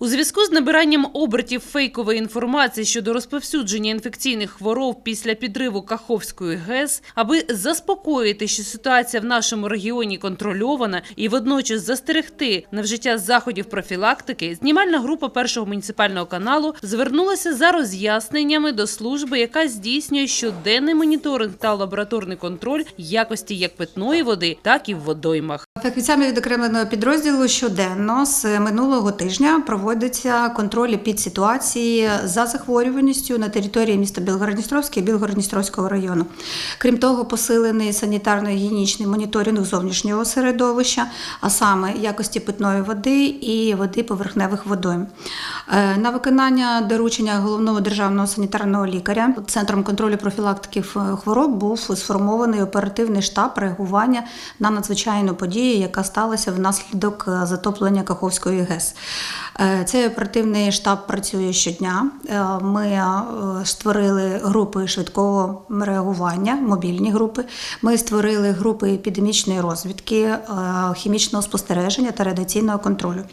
У зв'язку з набиранням обертів фейкової інформації щодо розповсюдження інфекційних хвороб після підриву Каховської ГЕС, аби заспокоїти, що ситуація в нашому регіоні контрольована і водночас застерегти на вжиття заходів профілактики, знімальна група першого муніципального каналу звернулася за роз'ясненнями до служби, яка здійснює щоденний моніторинг та лабораторний контроль якості як питної води, так і в водоймах. Фахівцями відокремленого підрозділу щоденно з минулого тижня проводиться контроль під ситуації за захворюваністю на території міста Білгород-Дністровське і Білгород-Дністровського району. Крім того, посилений санітарно-гігієнічний моніторинг зовнішнього середовища, а саме якості питної води і води поверхневих водойм. Е, На виконання доручення головного державного санітарного лікаря центром контролю профілактики хвороб був сформований оперативний штаб реагування на надзвичайну подію, яка сталася внаслідок е, затоплення Каховської ГЕС. Е, Цей оперативний штаб працює щодня. Е, Ми е, створили групи швидкого реагування, мобільні групи. Ми створили групи епідемічної розвідки, хімічного спостереження та радіаційного контролю,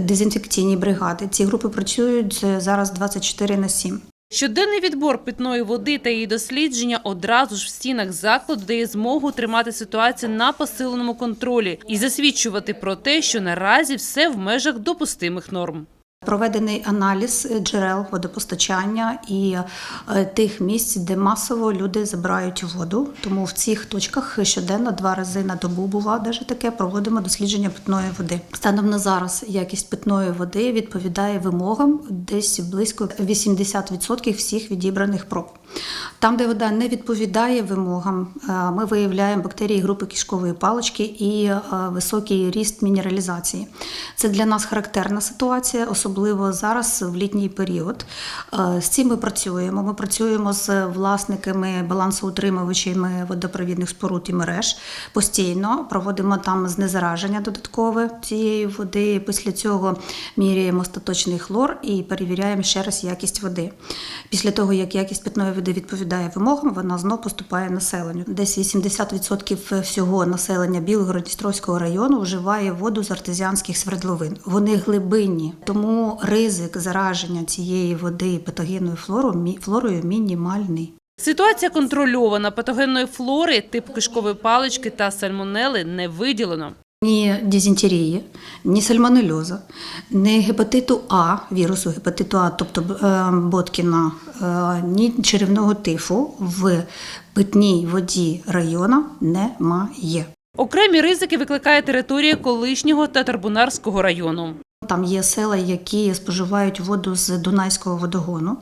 дезінфекційні бригади. Ці групи працюють зараз 24 на 7. Щоденний відбор питної води та її дослідження одразу ж в стінах закладу дає змогу тримати ситуацію на посиленому контролі і засвідчувати про те, що наразі все в межах допустимих норм. Проведений аналіз джерел водопостачання і е, тих місць, де масово люди забирають воду. Тому в цих точках щоденно два рази на добу бува даже таке. Проводимо дослідження питної води. Станом на зараз якість питної води відповідає вимогам десь близько 80% всіх відібраних проб. Там, де вода не відповідає вимогам, е, ми виявляємо бактерії групи кишкової палички і е, високий ріст мінералізації. Це для нас характерна ситуація, особливо зараз в літній період. Е, З цим ми працюємо. Ми працюємо з власниками балансоутримувачами водопровідних споруд і мереж постійно. Проводимо там знезараження додаткове цієї води. Після цього міряємо остаточний хлор і перевіряємо ще раз якість води. Після того, як якість питної води відповідає вимогам, вона знов поступає населенню. Десь 80% всього населення Білгород-Дністровського району вживає воду з артезіанських свердловин. Вони глибинні, тому ризик зараження цієї води патогенною флорою, мінімальний. Ситуація контрольована патогенної флори, типу кишкової палички та сальмонели не виділено. Ні дизентерії, ні сальмонельоза, ні гепатиту А, вірусу гепатиту А, тобто е, Боткіна, е, ні черевного тифу в питній воді району немає. Окремі ризики викликає територія колишнього Татарбунарського району. Там є села, які споживають воду з Дунайського водогону,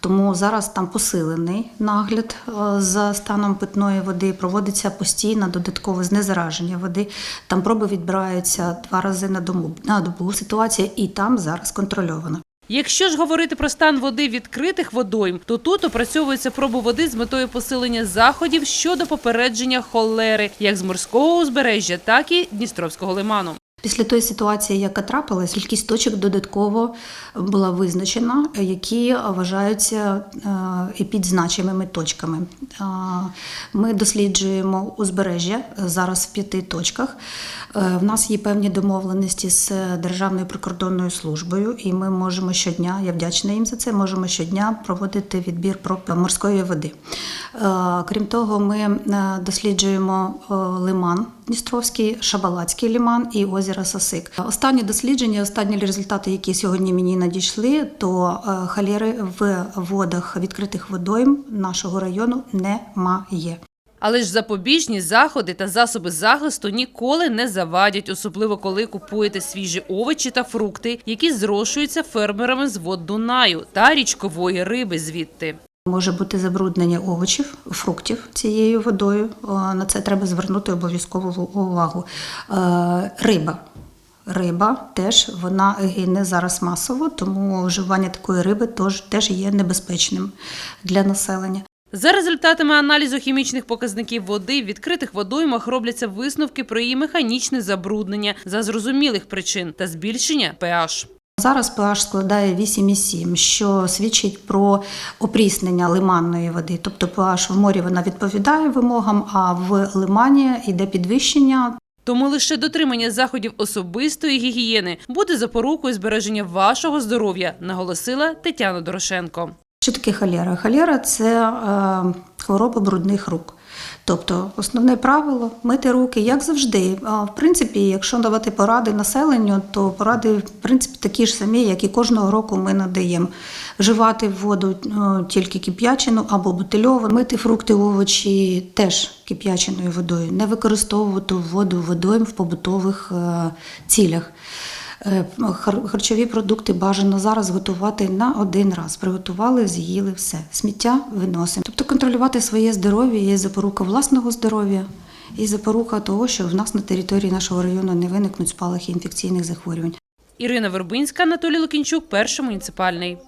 тому зараз там посилений нагляд е, за станом питної води. Проводиться постійно додаткове знезараження води. Там проби відбираються два рази на добу. На добу ситуація і там зараз контрольована. Якщо ж говорити про стан води відкритих водойм, то тут опрацьовується пробу води з метою посилення заходів щодо попередження холери як з морського узбережжя, так і Дністровського лиману. Після тої ситуації, яка трапилась, кількість точок додатково була визначена, які вважаються е, епідзначимими точками. Е, Ми досліджуємо узбережжя зараз в п'яти точках. Е, В нас є певні домовленості з Державною прикордонною службою, і ми можемо щодня, я вдячна їм за це, можемо щодня проводити відбір морської води. Е, Крім того, ми е, досліджуємо е, лиман Дністровський, Шабалацький лиман і озеро Сосик. Останні дослідження, останні результати, які сьогодні мені надійшли, то е, холери в водах відкритих водойм нашого району немає. Але ж запобіжні заходи та засоби захисту ніколи не завадять, особливо коли купуєте свіжі овочі та фрукти, які зрошуються фермерами з вод Дунаю та річкової риби звідти. Може бути забруднення овочів, фруктів цією водою. На це треба звернути обов'язкову увагу. Е, Риба. Риба теж вона гине зараз масово, тому вживання такої риби теж, теж є небезпечним для населення. За результатами аналізу хімічних показників води в відкритих водоймах робляться висновки про її механічне забруднення за зрозумілих причин та збільшення pH. Зараз pH складає 8,7, що свідчить про опріснення лиманної води. Тобто pH в морі вона відповідає вимогам, а в лимані йде підвищення. Тому лише дотримання заходів особистої гігієни буде запорукою збереження вашого здоров'я, наголосила Тетяна Дорошенко. Що таке холера? Холера це е, хвороба брудних рук. Тобто основне правило мити руки, як завжди. А, В принципі, якщо давати поради населенню, то поради в принципі такі ж самі, як і кожного року ми надаємо. Вживати воду тільки кип'ячену або бутильовану, мити фрукти, овочі теж кип'яченою водою, не використовувати воду водойм в побутових цілях. Е, хар- Харчові продукти бажано зараз готувати на один раз. Приготували, з'їли все. Сміття виносимо. Тобто контролювати своє здоров'я є запорука власного здоров'я і запорука того, що в нас на території нашого району не виникнуть спалахи інфекційних захворювань. Ірина Вербинська, Анатолій Лукінчук, перший муніципальний.